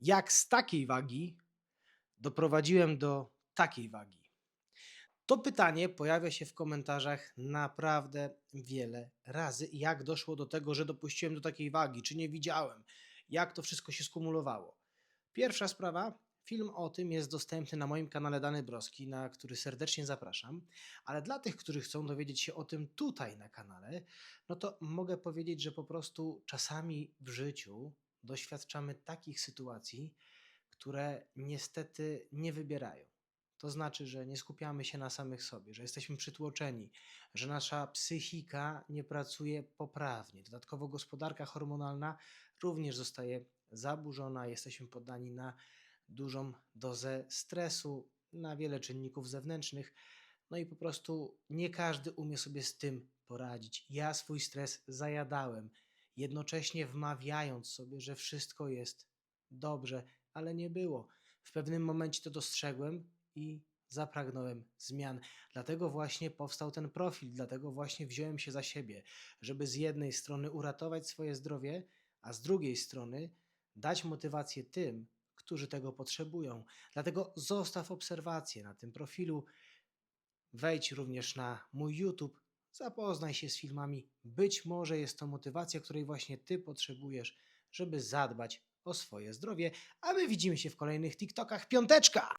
Jak z takiej wagi doprowadziłem do takiej wagi? To pytanie pojawia się w komentarzach naprawdę wiele razy. Jak doszło do tego, że dopuściłem do takiej wagi? Czy nie widziałem? Jak to wszystko się skumulowało? Pierwsza sprawa. Film o tym jest dostępny na moim kanale Dany Broski, na który serdecznie zapraszam. Ale dla tych, którzy chcą dowiedzieć się o tym tutaj na kanale, no to mogę powiedzieć, że po prostu czasami w życiu doświadczamy takich sytuacji, które niestety nie wybierają. To znaczy, że nie skupiamy się na samych sobie, że jesteśmy przytłoczeni, że nasza psychika nie pracuje poprawnie. Dodatkowo gospodarka hormonalna również zostaje zaburzona, jesteśmy poddani na dużą dozę stresu, na wiele czynników zewnętrznych. No i po prostu nie każdy umie sobie z tym poradzić. Ja swój stres zajadałem, jednocześnie wmawiając sobie, że wszystko jest dobrze, ale nie było. W pewnym momencie to dostrzegłem i zapragnąłem zmian. Dlatego właśnie powstał ten profil, dlatego właśnie wziąłem się za siebie, żeby z jednej strony uratować swoje zdrowie, a z drugiej strony dać motywację tym, którzy tego potrzebują. Dlatego zostaw obserwację na tym profilu. Wejdź również na mój YouTube, zapoznaj się z filmami. Być może jest to motywacja, której właśnie Ty potrzebujesz, żeby zadbać o swoje zdrowie. A my widzimy się w kolejnych TikTokach. Piąteczka!